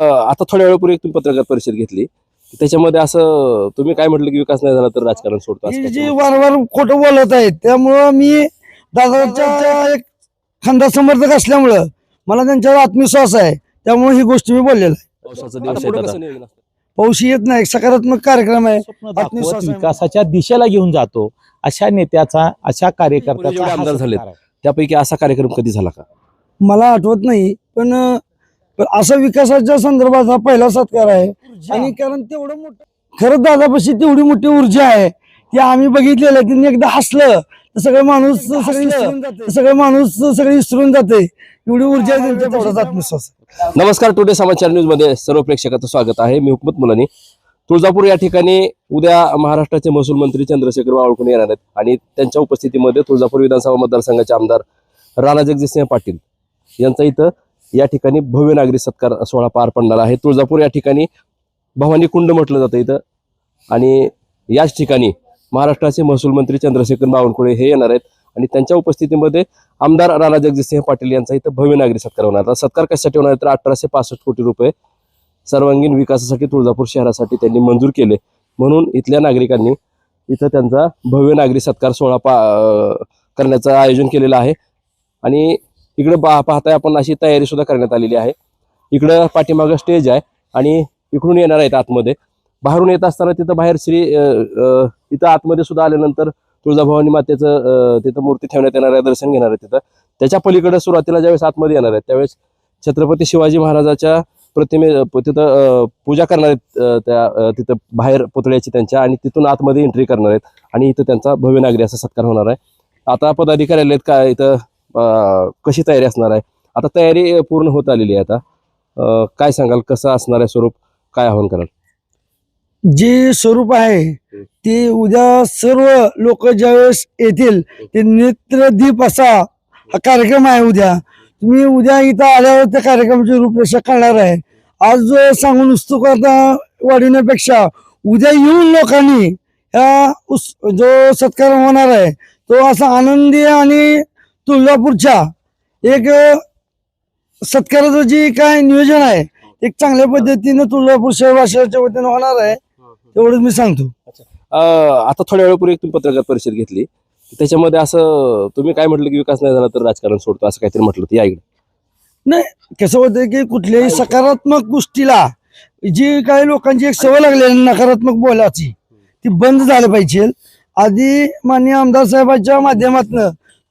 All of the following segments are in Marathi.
आता थोड्या वेळापूर्वी एक तुम्ही पत्रकार परिषद घेतली त्याच्यामध्ये असं तुम्ही काय म्हटलं की विकास नाही झाला तर राजकारण सोडतो ही जी वारंवार खोटं बोलत आहेत त्यामुळं मी दादाच्या एक खंदा समर्थक असल्यामुळं मला त्यांच्यावर आत्मविश्वास आहे त्यामुळे ही गोष्ट मी बोललेलो आहे. पाऊस येत नाही एक सकारात्मक कार्यक्रम आहे. विकासाच्या दिशेला घेऊन जातो अशा नेत्याचा अशा कार्यकर्त्याचा हा आमदार झालेत. त्यापैकी असा कार्यक्रम कधी झाला का मला आठवत नाही पण असा विकासाच्या संदर्भात हा पहिला सत्कार आहे. आणि कारण तेवढं मोठं खरंच दादापाशी तेवढी मोठी ऊर्जा आहे. की आम्ही बघितलेलं आहे. त्यांनी एकदा हसलं तर सगळं माणूस सगळे सगळे माणूस सगळे विसरून जाते. एवढी ऊर्जा त्यांच्या आत्मविश्वास. नमस्कार टुडे समाचार न्यूजमध्ये सर्व प्रेक्षकाचं स्वागत आहे. मी हुकमत मुलानी. तुळजापूर या ठिकाणी उद्या महाराष्ट्राचे महसूल मंत्री चंद्रशेखर बावळकुणे येणार आहेत. आणि त्यांच्या उपस्थितीमध्ये तुळजापूर विधानसभा मतदारसंघाचे आमदार राणा जगजितसिंह पाटील यांचा इथं या ठिकाणी भव्य नागरी सत्कार सोहळा पार पडणार आहे. तुळजापूर या ठिकाणी भवानी कुंड म्हटलं जातं इथं. आणि याच ठिकाणी महाराष्ट्राचे महसूल मंत्री चंद्रशेखर बावनकुळे हे येणार आहेत. आणि त्यांच्या उपस्थितीमध्ये आमदार राणा जगजितसिंह पाटील यांचा इथं भव्य नागरी सत्कार होणार आता सत्कार कशासाठी होणार आहे? तर अठराशे पासष्ट कोटी रुपये सर्वांगीण विकासासाठी तुळजापूर शहरासाठी त्यांनी मंजूर केले. म्हणून इथल्या नागरिकांनी इथं त्यांचा भव्य नागरी सत्कार सोहळा पा करण्याचं आयोजन केलेलं आहे. आणि इकडे पा पाहताय आपण अशी तयारी सुद्धा करण्यात आलेली आहे. इकडं पाठीमागं स्टेज आहे आणि इकडून येणार आहेत आतमध्ये. बाहेरून येत असताना तिथं बाहेर श्री इथं आतमध्ये सुद्धा आल्यानंतर तुळजाभवानी मातेचं तिथं मूर्ती ठेवण्यात येणार आहे दर्शन घेणार आहे तिथं. त्याच्या पलीकडे सुरुवातीला ज्यावेळेस आतमध्ये येणार आहे त्यावेळेस छत्रपती शिवाजी महाराजाच्या प्रतिमे तिथं पूजा करणार आहेत त्या तिथं बाहेर पुतळ्याची त्यांच्या आणि तिथून आतमध्ये एंट्री करणार आहेत. आणि इथं त्यांचा भव्य नागरी असा सत्कार होणार आहे. आता पदाधिकारी आले आहेत का इथं कशी तयारी असणार आहे? आता तयारी पूर्ण होत आलेली आहे आता. काय सांगाल? कसं असणार आहे स्वरूप? काय आव्हान कराल? जे स्वरूप आहे ते उद्या सर्व लोक ज्यावेळेस येतील ते नेत्रदीप असा हा कार्यक्रम आहे उद्या. तुम्ही उद्या इथं आल्यावर त्या कार्यक्रमाची रूपरेषा करणार आहे. आज जो सांगून उत्सुकता वाढवण्यापेक्षा उद्या येऊन लोकांनी ह्या उस जो सत्कार होणार आहे तो असा आनंदी आणि तुळजापूरच्या एक सत्काराचं जे काय नियोजन आहे एक चांगल्या पद्धतीनं तुळजापूर शहरवासियाच्या वतीनं होणार आहे तेवढंच मी सांगतो. आता थोड्या वेळापूर्वी एक तुम्ही पत्रकार परिषद घेतली. त्याच्यामध्ये असं तुम्ही काय म्हटलं की विकास नाही झाला तर राजकारण सोडतो असं काहीतरी म्हटलं होतं. या इकडे. कसं होतं की कुठल्याही सकारात्मक गोष्टीला जी काही लोकांची एक सवय लागली आहे नकारात्मक बोलाची ती बंद झालं पाहिजे. आधी माननीय आमदार साहेबांच्या माध्यमातून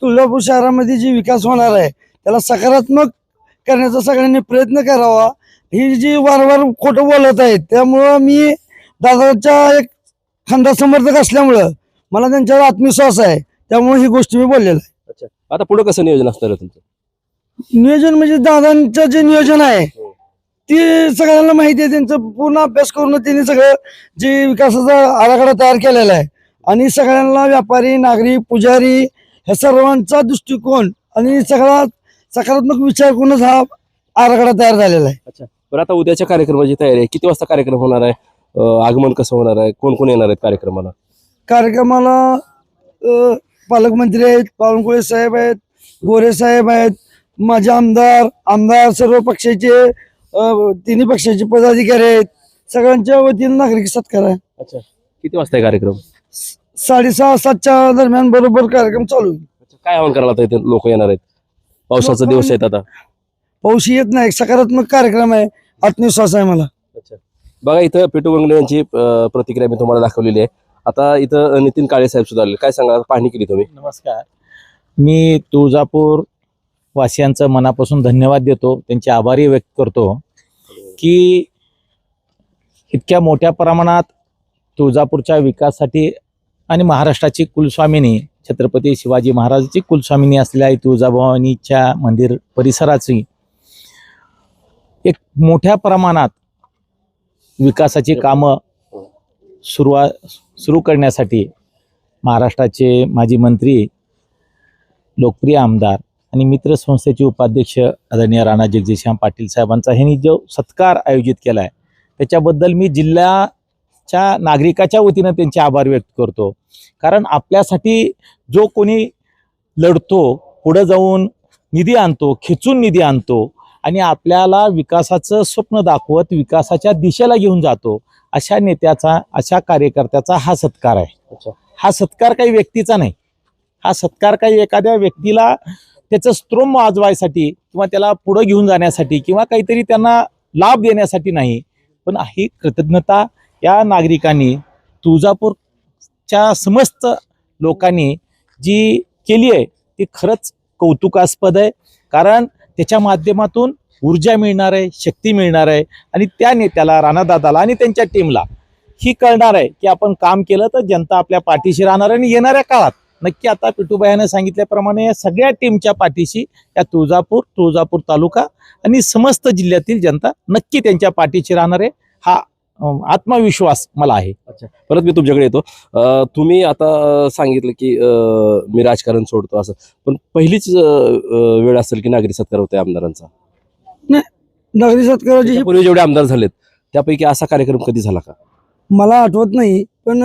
तुळजापूर शहरामध्ये जी विकास होणार आहे त्याला सकारात्मक करण्याचा सगळ्यांनी प्रयत्न करावा. ही जी वारंवार खोटं बोलत आहेत त्यामुळं मी दादाच्या एक खंदा समर्थक असल्यामुळं मला त्यांच्यावर आत्मविश्वास आहे. त्यामुळे ही गोष्ट मी बोललेलो आहे. आता पुढे कसं नियोजन असणार आहे तुमचं? नियोजन म्हणजे दादांचं जे नियोजन आहे ते सगळ्यांना माहिती आहे. त्यांचं पूर्ण अभ्यास करून त्यांनी सगळं जे विकासाचा आराखडा तयार केलेला आहे. आणि सगळ्यांना व्यापारी नागरिक पुजारी ह्या सर्वांचा दृष्टिकोन आणि सगळा सकारात्मक विचार करूनच हा आराखडा तयार झालेला आहे. बरं आता उद्याच्या कार्यक्रमाची तयारी आहे. किती वाजता कार्यक्रम होणार आहे? अं, आगमन कसं होणार आहे? कोण कोण येणार आहेत कार्यक्रमाला? कार्यक्रमाला अ, पालकमंत्री आहेत बावनकुळे साहेब आहेत गोरे साहेब आहेत माझे आमदार आमदार सर्व पक्षाचे अ, तिन्ही पक्षाचे पदाधिकारी आहेत. सगळ्यांच्या वतीनं नागरिक सत्कार आहे. अच्छा. किती वाजता आहे कार्यक्रम? साडेसहा सातच्या दरम्यान बरोबर कार्यक्रम चालू आहे. काय आव्हान करायला आता इथे लोक येणार आहेत? पावसाचा दिवस आहेत आता. पाऊस येत नाही एक सकारात्मक कार्यक्रम आहे आत्मविश्वास आहे मला. अच्छा. बघा इथं पिटू बंगले यांची अं, प्रतिक्रिया मी तुम्हाला दाखवलेली आहे. आता इथं नितीन काळे साहेब सुद्धा आले काय सांगा पाहणी केली तुम्ही? नमस्कार. मी तुळजापूर वासियांचं मनापासून धन्यवाद देतो त्यांचे आभारी व्यक्त करतो की इतक्या मोठ्या प्रमाणात तुळजापूरच्या विकासासाठी आणि महाराष्ट्राची कुलस्वामिनी छत्रपती शिवाजी महाराजांची कुलस्वामिनी असलेल्या तुळजाभवानीच्या मंदिर परिसराची एक मोठ्या प्रमाणात विकासाची कामं सुरुवा सुरू करण्यासाठी महाराष्ट्राचे माजी मंत्री लोकप्रिय आमदार आणि मित्र संस्थेचे उपाध्यक्ष आदरणीय राणा जगदीशराम पाटील साहेबांचा ह्यांनी जो सत्कार आयोजित केला आहे त्याच्याबद्दल मी जिल्ह्याच्या नागरिकाच्या वतीनं त्यांचे आभार व्यक्त करतो. कारण आपल्यासाठी जो कोणी लढतो पुढं जाऊन निधी आणतो खेचून निधी आणतो आणि आपल्याला विकासाचं स्वप्न दाखवत विकासाच्या दिशेला घेऊन जातो अशा नेत्याचा अशा कार्यकर्त्याचा हा सत्कार आहे. हा सत्कार काही व्यक्तीचा नाही. हा सत्कार काही एखाद्या व्यक्तीला त्याचं स्त्रोम वाजवायसाठी किंवा त्याला पुढं घेऊन जाण्यासाठी किंवा काहीतरी त्यांना लाभ देण्यासाठी नाही. पण ही कृतज्ञता या नागरिकांनी च्या समस्त लोकांनी जी केली आहे ती खरंच कौतुकास्पद आहे. कारण त्याच्या माध्यमातून ऊर्जा मिळणार आहे शक्ती मिळणार आहे आणि त्या नेत्याला राणादादाला आणि त्यांच्या टीमला ही कळणार आहे की आपण काम केलं तर जनता आपल्या पाठीशी राहणार आणि येणाऱ्या काळात. नक्की आता पिटूबायाने सांगितल्याप्रमाणे या सगळ्या टीमच्या पाठीशी या तुळजापूर तुळजापूर तालुका आणि समस्त जिल्ह्यातील जनता नक्की त्यांच्या पाठीशी राहणार आहे. हा आत्मविश्वास मला आहे. अच्छा. परत मी तुमच्याकडे येतो. तुम्ही आता सांगितलं की मी राजकारण सोडतो असं. पण पहिलीच वेळ असेल की नागरी सत्कार होतोय आमदारांचा? नागरी सत्काराची त्याच्यापूर्वी जेवढे आमदार झालेत त्यापैकी असा कार्यक्रम कधी झाला का? मला आठवत नाही पण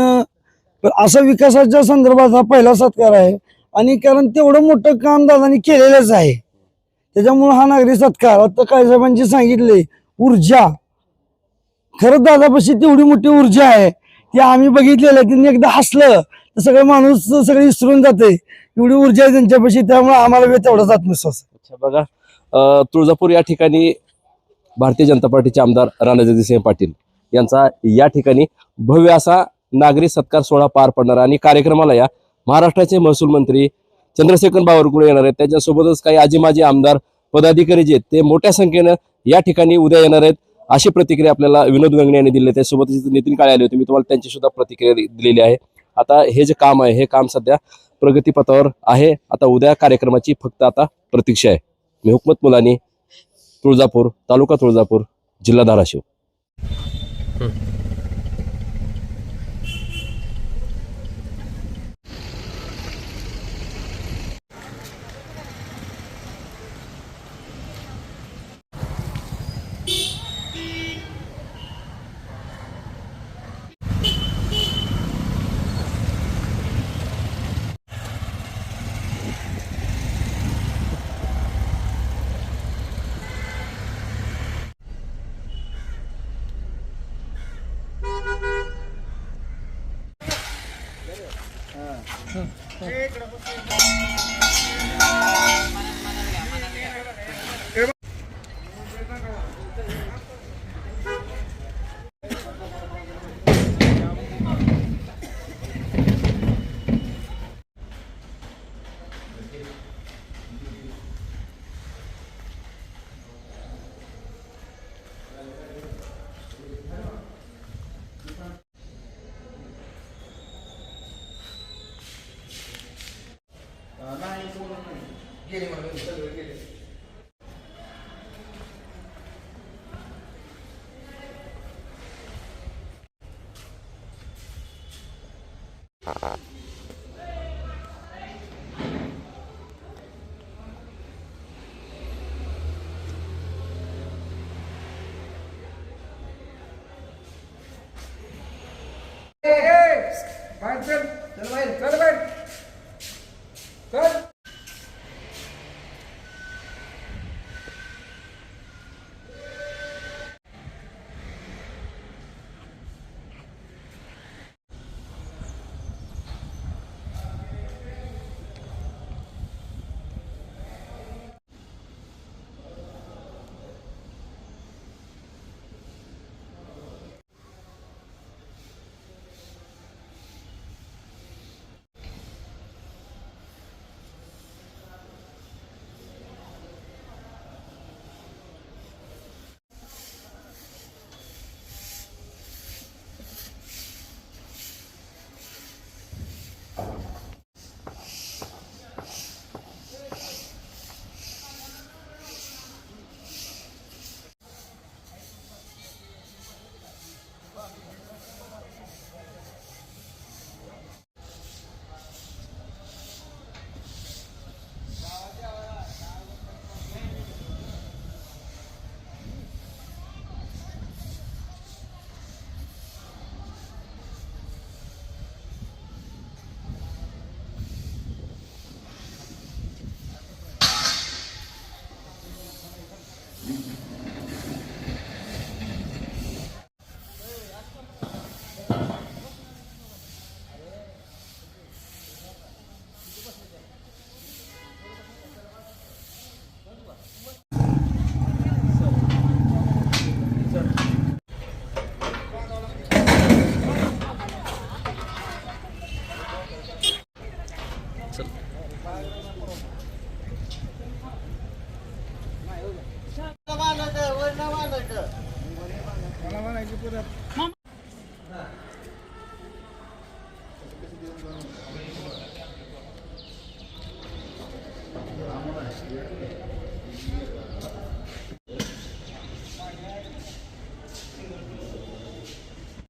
असा विकासाच्या संदर्भात हा पहिला सत्कार आहे. आणि कारण तेवढं मोठं काम दादानी केलेलंच आहे. त्याच्यामुळे हा नागरी सत्कार आता काय साहेबांची सांगितले ऊर्जा खरंच दादापाशी तेवढी मोठी ऊर्जा आहे. ती आम्ही बघितलेलं आहे त्यांनी एकदा हसलं तर सगळं माणूस सगळं विसरून जाते. एवढी ऊर्जा आहे त्यांच्यापाशी त्यामुळे आम्हाला वेळ तेवढाच आत्मविश्वास आहे. अच्छा बघा. तुळजापूर या ठिकाणी भारतीय जनता पार्टीचे आमदार राणाजगदीसिंह पाटील यांचा या ठिकाणी भव्य असा नागरी सत्कार सोहळा पार पडणार आहे. आणि कार्यक्रमाला या महाराष्ट्राचे महसूल मंत्री चंद्रशेखर बावरकुळे येणार आहेत. त्याच्यासोबतच काही आजी माजी आमदार पदाधिकारी जे आहेत ते मोठ्या संख्येनं या ठिकाणी उद्या येणार आहेत. अशी प्रतिक्रिया आपल्याला विनोद गंगणे यांनी दिली. त्यासोबतच नितीन काळे आले होते. मी तुम्हाला त्यांची सुद्धा प्रतिक्रिया दिलेली आहे. आता हे जे काम आहे हे काम सध्या प्रगतीपथावर आहे. आता उद्या कार्यक्रमाची फक्त आता प्रतीक्षा आहे. मी हुकमत मुलानी तुळजापूर तालुका तुळजापूर जिल्हा धाराशिव. इकडे गेली म्हणून सगळे गेले Hey, hey, hey, hey, hey, hey, Mama,